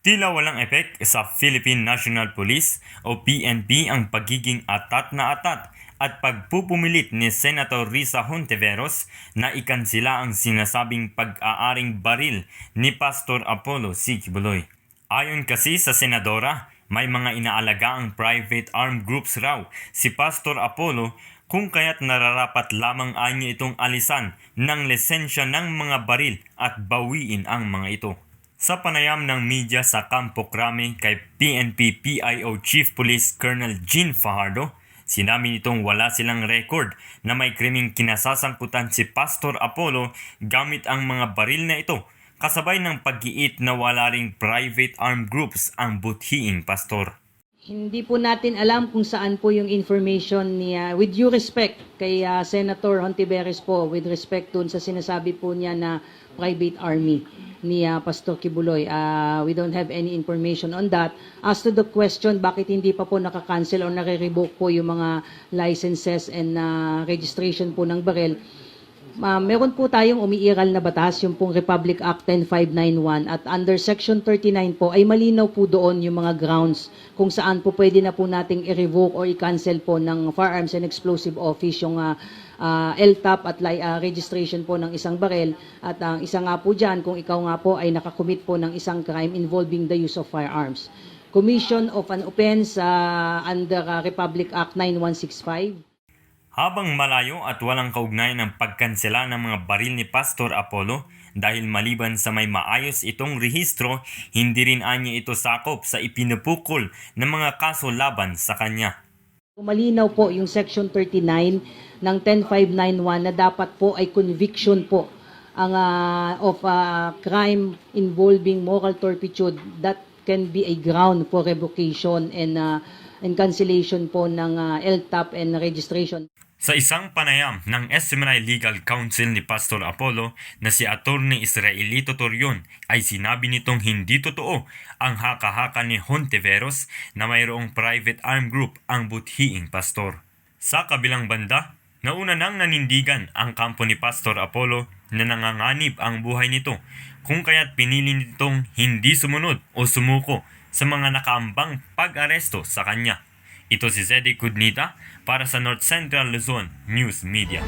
Tila walang epek sa Philippine National Police o PNP ang pagiging atat na atat at pagpupumilit ni Senator Risa Hontiveros na ikansila ang sinasabing pag-aaring baril ni Pastor Apollo C. Kibuloy. Ayon kasi sa senadora, may mga inaalaga ang private armed groups raw si Pastor Apollo kung kaya't nararapat lamang anyo itong alisan ng lisensya ng mga baril at bawiin ang mga ito. Sa panayam ng media sa Campo Crame kay PNP PIO Chief Police Colonel Jean Fajardo, sinabi nitong wala silang record na may krimeng kinasasangkutan si Pastor Apollo gamit ang mga baril na ito kasabay ng pag-iit na wala ring private armed groups ang buthiing pastor. Hindi po natin alam kung saan po yung information niya. With due respect kay ah, Senator Hontiveros po, with respect dun sa sinasabi po niya na private army ni ah, Pastor Kibuloy. Ah, we don't have any information on that. As to the question, bakit hindi pa po nakakancel or nare-revoke po yung mga licenses and ah, registration po ng barel, Ma, meron po tayong umiiral na batas, yung pong Republic Act 10591 at under Section 39 po ay malinaw po doon yung mga grounds kung saan po pwede na po nating i-revoke or i-cancel po ng Firearms and Explosive Office yung ah, ah, LTAP at ah, registration po ng isang barel. At ang isa nga po dyan kung ikaw nga po ay nakakommit po ng isang crime involving the use of firearms. Commission of an offense ah, under ah, Republic Act 9165 Habang malayo at walang kaugnayan ng pagkansela ng mga baril ni Pastor Apollo dahil maliban sa may maayos itong rehistro, hindi rin anya ito sakop sa ipinupukol ng mga kaso laban sa kanya. Malinaw po yung Section 39 ng 10591 na dapat po ay conviction po ang ah, of ah, crime involving moral turpitude that can be a ground for revocation and ah, and cancellation po ng ah, LTAP and registration. Sa isang panayam ng SMNI Legal Counsel ni Pastor Apollo na si Attorney Israelito Torion ay sinabi nitong hindi totoo ang haka-haka ni Hontiveros na mayroong private armed group ang buthiing pastor. Sa kabilang banda, nauna nang nanindigan ang kampo ni Pastor Apollo na nanganganib ang buhay nito kung kaya't pinili nitong hindi sumunod o sumuko sa mga nakaambang pag-aresto sa kanya. Ito si Zeddy Kudnita para sa North Central Luzon News Media.